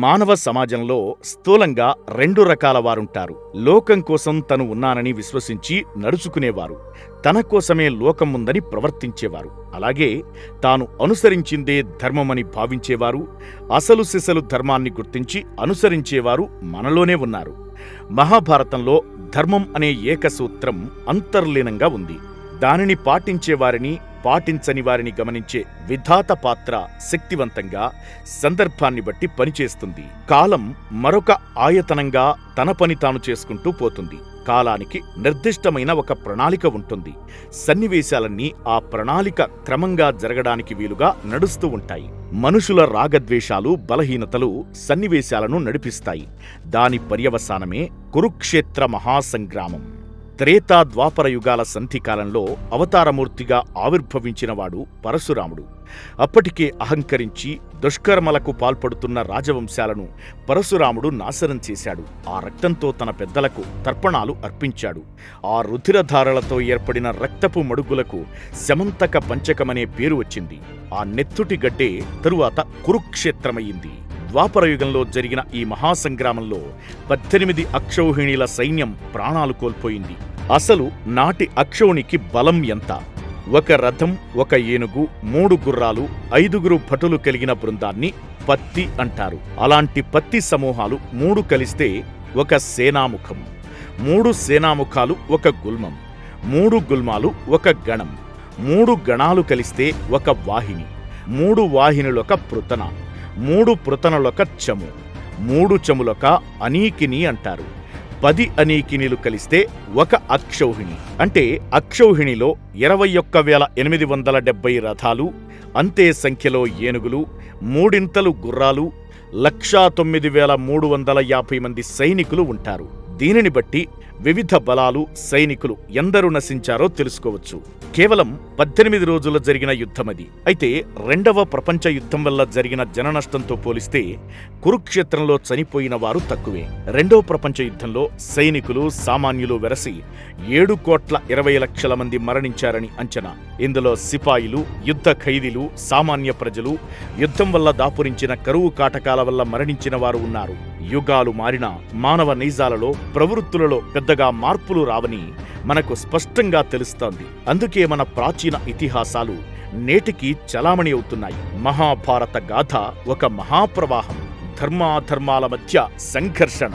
మానవ సమాజంలో స్థూలంగా రెండు రకాల వారుంటారు. లోకం కోసం తను ఉన్నానని విశ్వసించి నడుచుకునేవారు. తన కోసమే లోకం ఉందని ప్రవర్తించేవారు. అలాగే తాను అనుసరించిందే ధర్మమని భావించేవారు. అసలు సిసలు ధర్మాన్ని గుర్తించి అనుసరించేవారు మనలోనే ఉన్నారు. మహాభారతంలో ధర్మం అనే ఏకసూత్రం అంతర్లీనంగా ఉంది. దానిని పాటించేవారిని పాటించని వారిని గమనించే విధాత పాత్ర శక్తివంతంగా సందర్భాన్ని బట్టి పనిచేస్తుంది. కాలం మరొక ఆయతనంగా తన పని తాను చేసుకుంటూ పోతుంది. కాలానికి నిర్దిష్టమైన ఒక ప్రణాళిక ఉంటుంది. సన్నివేశాలన్నీ ఆ ప్రణాళిక క్రమంగా జరగడానికి వీలుగా నడుస్తూ ఉంటాయి. మనుషుల రాగద్వేషాలు బలహీనతలు సన్నివేశాలను నడిపిస్తాయి. దాని పర్యవసానమే కురుక్షేత్ర మహాసంగ్రామం. త్రేతా ద్వాపర యుగాల సంధికాలంలో అవతారమూర్తిగా ఆవిర్భవించినవాడు పరశురాముడు. అప్పటికే అహంకరించి దుష్కర్మలకు పాల్పడుతున్న రాజవంశాలను పరశురాముడు నాశనం చేశాడు. ఆ రక్తంతో తన పెద్దలకు తర్పణాలు అర్పించాడు. ఆ రుధిరధారలతో ఏర్పడిన రక్తపు మడుగులకు శమంతక పంచకమనే పేరు వచ్చింది. ఆ నెత్తుటి గడ్డే తరువాత కురుక్షేత్రమయ్యింది. ద్వాపరయుగంలో జరిగిన ఈ మహాసంగ్రామంలో పద్దెనిమిది అక్షౌహిణీల సైన్యం ప్రాణాలు కోల్పోయింది. అసలు నాటి అక్షౌణికి బలం ఎంత? ఒక రథం ఒక ఏనుగు మూడు గుర్రాలు ఐదుగురు భటులు కలిగిన బృందాన్ని పత్తి అంటారు. అలాంటి పత్తి సమూహాలు మూడు కలిస్తే ఒక సేనాముఖం. మూడు సేనాముఖాలు ఒక గుల్మం. మూడు గుల్మాలు ఒక గణం. మూడు గణాలు కలిస్తే ఒక వాహిని. మూడు వాహినులొక పృతన. మూడు పృతనలొక చము మూడు చములొక అనీకిని అంటారు. పది అనీకినిలు కలిస్తే ఒక అక్షౌహిణి అంటే అక్షౌహిణిలో ఇరవై ఒక్క వేల ఎనిమిది వందల డెబ్బై రథాలు అంతే సంఖ్యలో ఏనుగులు మూడింతలు గుర్రాలు లక్షా తొమ్మిది వేల మూడు వందల యాభై మంది సైనికులు ఉంటారు. దీనిని బట్టి వివిధ బలాలు సైనికులు ఎందరు నశించారో తెలుసుకోవచ్చు. కేవలం పద్దెనిమిది రోజుల జరిగిన యుద్ధమది. అయితే రెండవ ప్రపంచ యుద్ధం వల్ల జరిగిన జననష్టంతో పోలిస్తే కురుక్షేత్రంలో చనిపోయిన వారు తక్కువే. రెండవ ప్రపంచ యుద్ధంలో సైనికులు సామాన్యులు వెరసి ఏడు కోట్ల ఇరవై లక్షల మంది మరణించారని అంచనా. ఇందులో సిపాయిలు యుద్ధ ఖైదీలు సామాన్య ప్రజలు యుద్ధం వల్ల దాపురించిన కరువు కాటకాల వల్ల మరణించిన వారు ఉన్నారు. యుగాలు మారిన మానవ నైజాలలో ప్రవృత్తులలో పెద్దగా మార్పులు రావని మనకు స్పష్టంగా తెలుస్తోంది. అందుకే మన ప్రాచీన ఇతిహాసాలు నేటికి చలామణి అవుతున్నాయి. మహాభారత గాథ ఒక మహాప్రవాహం ధర్మాధర్మాల మధ్య సంఘర్షణ.